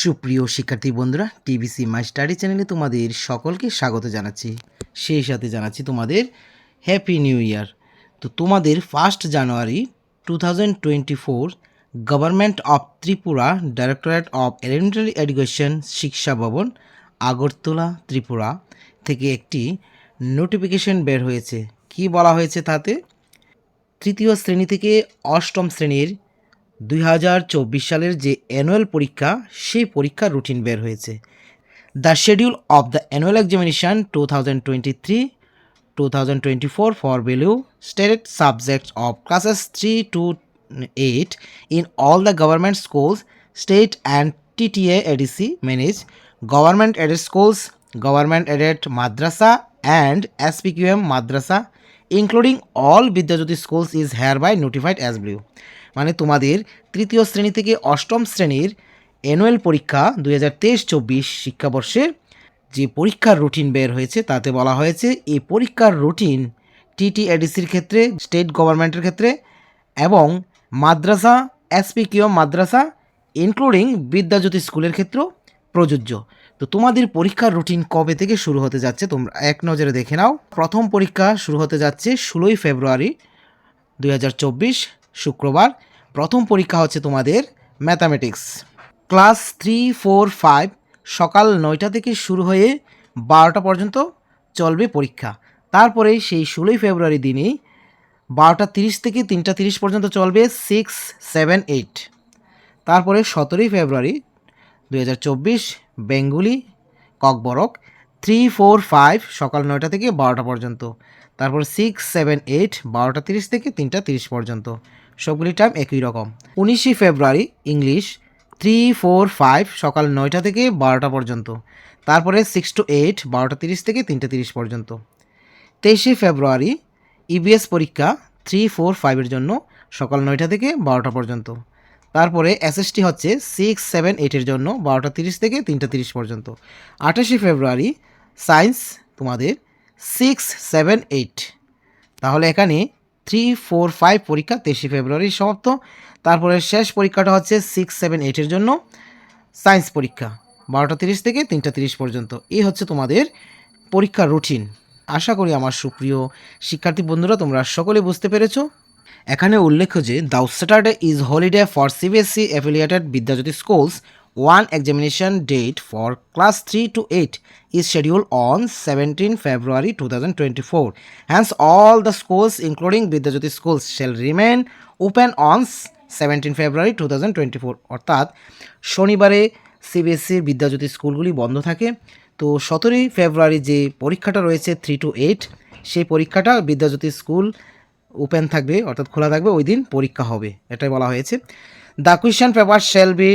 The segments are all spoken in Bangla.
সুপ্রিয় শিক্ষার্থী বন্ধুরা টিবিসি মাই স্টাডি চ্যানেলে তোমাদের সকলকে স্বাগত জানাচ্ছি। সেই সাথে জানাচ্ছি তোমাদের হ্যাপি নিউ ইয়ার তো তোমাদের first January two thousand twenty four government of Tripura directorate of elementary education শিক্ষা ভবন আগরতলা ত্রিপুরা থেকে একটি নোটিফিকেশন বের হয়েছে। কি বলা হয়েছে তাতে? তৃতীয় শ্রেণি থেকে অষ্টম শ্রেণির দুই হাজার চব্বিশ সালের যে অ্যানুয়াল পরীক্ষা, সেই পরীক্ষার রুটিন বের হয়েছে। The schedule of the annual examination two thousand twenty three, two thousand twenty four for below state subjects of classes three to eight in all the government schools, state and TTA ADC manage, government aided schools, government aided Madrasa and SPQEM Madrasa, including all Vidyajyoti schools is hereby notified as below মানে তোমাদের তৃতীয় শ্রেণি থেকে অষ্টম শ্রেণির অ্যানুয়াল পরীক্ষা দুই হাজার তেইশ চব্বিশ শিক্ষাবর্ষের যে পরীক্ষার রুটিন বের হয়েছে, তাতে বলা হয়েছে এই পরীক্ষার রুটিন টিটিএডিসির ক্ষেত্রে স্টেট গভর্নমেন্টের ক্ষেত্রে এবং মাদ্রাসা এসপিকিউ মাদ্রাসা ইনক্লুডিং বিদ্যাজ্যোতি স্কুলের ক্ষেত্রেও প্রযোজ্য। তো তোমাদের পরীক্ষার রুটিন কবে থেকে শুরু হতে যাচ্ছে, তোমরা এক নজরে দেখে নাও। প্রথম পরীক্ষা শুরু হতে যাচ্ছে ষোলোই ফেব্রুয়ারি দু হাজার চব্বিশ, শুক্রবার। প্রথম পরীক্ষা হচ্ছে তোমাদের mathematics class three four five সকাল নয়টা থেকে শুরু হয়ে বারোটা পর্যন্ত চলবে পরীক্ষা। তারপরে সেই ষোলোই ফেব্রুয়ারি দিনেই বারোটা তিরিশ থেকে তিনটা তিরিশ পর্যন্ত চলবে সিক্স সেভেন এইট তারপরে সতেরোই ফেব্রুয়ারি দু হাজার চব্বিশ Bengali Kokborok three four five সকাল নয়টা থেকে বারোটা পর্যন্ত। তারপর সিক্স সেভেন এইট বারোটা তিরিশ থেকে তিনটা তিরিশ পর্যন্ত। সবগুলি টাইম একই রকম। উনিশে ফেব্রুয়ারি, ইংলিশ থ্রি ফোর ফাইভ সকাল নয়টা থেকে বারোটা পর্যন্ত। তারপরে সিক্স টু এইট বারোটা তিরিশ থেকে তিনটে তিরিশ পর্যন্ত। তেইশে ফেব্রুয়ারি ইবিএস পরীক্ষা থ্রি ফোর ফাইভের জন্য সকাল নয়টা থেকে বারোটা পর্যন্ত। তারপরে এসএসটি হচ্ছে সিক্স সেভেন এইটের জন্য বারোটা তিরিশ থেকে তিনটা তিরিশ পর্যন্ত। আঠাশে ফেব্রুয়ারি সায়েন্স তোমাদের সিক্স সেভেন এইট তাহলে এখানে থ্রি ফোর ফাইভ পরীক্ষা, তেইশে ফেব্রুয়ারি সমাপ্ত। তারপরে শেষ পরীক্ষাটা হচ্ছে সিক্স সেভেন এইটের জন্য। সায়েন্স পরীক্ষা, বারোটা তিরিশ থেকে তিনটা তিরিশ পর্যন্ত। এই হচ্ছে তোমাদের পরীক্ষার রুটিন আশা করি আমার সুপ্রিয় শিক্ষার্থী বন্ধুরা, তোমরা সকলে বুঝতে পেরেছ। এখানে উল্লেখ্য যে the Saturday is holiday for CBSE affiliated Vidyajyoti schools one examination date for class three to eight is scheduled on 17 February 2024. Hence, all the schools, including Vidyajyoti schools, shall remain open on 17 February 2024. অর্থাৎ শনিবারে সিবিএসসির বিদ্যাজ্যোতি স্কুলগুলি বন্ধ থাকে তো সতেরোই ফেব্রুয়ারি যে পরীক্ষাটা রয়েছে থ্রি টু এইট সেই পরীক্ষাটা বিদ্যাজ্যোতি স্কুল ওপেন থাকবে অর্থাৎ খোলা থাকবে ওই দিন পরীক্ষা হবে এটাই বলা হয়েছে the question paper shall be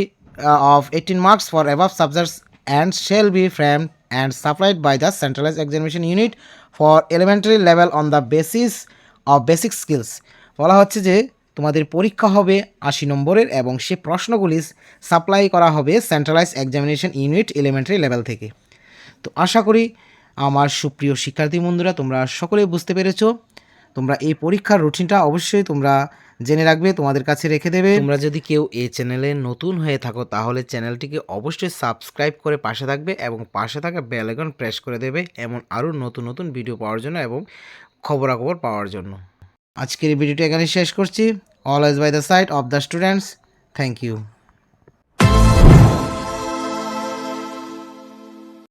of eighteen marks for above subjects and shall be framed and supplied by the centralize examination unit for elementary level on the basis of basic skills বলা হচ্ছে যে, তোমাদের পরীক্ষা হবে আশি নম্বরের এবং সে প্রশ্নগুলি সাপ্লাই করা হবে centralize examination unit elementary level থেকে। তো আশা করি আমার সুপ্রিয় শিক্ষার্থী বন্ধুরা, তোমরা সকলেই বুঝতে পেরেছ। তোমরা এই পরীক্ষার রুটিনটা অবশ্যই তোমরা জেনে রাখবে তোমাদের কাছে রেখে দেবে। তোমরা যদি কেউ এই চ্যানেলে নতুন হয়ে থাকো তাহলে চ্যানেলটিকে অবশ্যই সাবস্ক্রাইব করে পাশে থাকবে এবং পাশে থাকা বেল আইকন প্রেস করে দেবে এমন আরও নতুন নতুন ভিডিও পাওয়ার জন্য এবং খবরাখবর পাওয়ার জন্য। আজকের এই ভিডিওটা এখানে শেষ করছি। Always by the side of the students thank you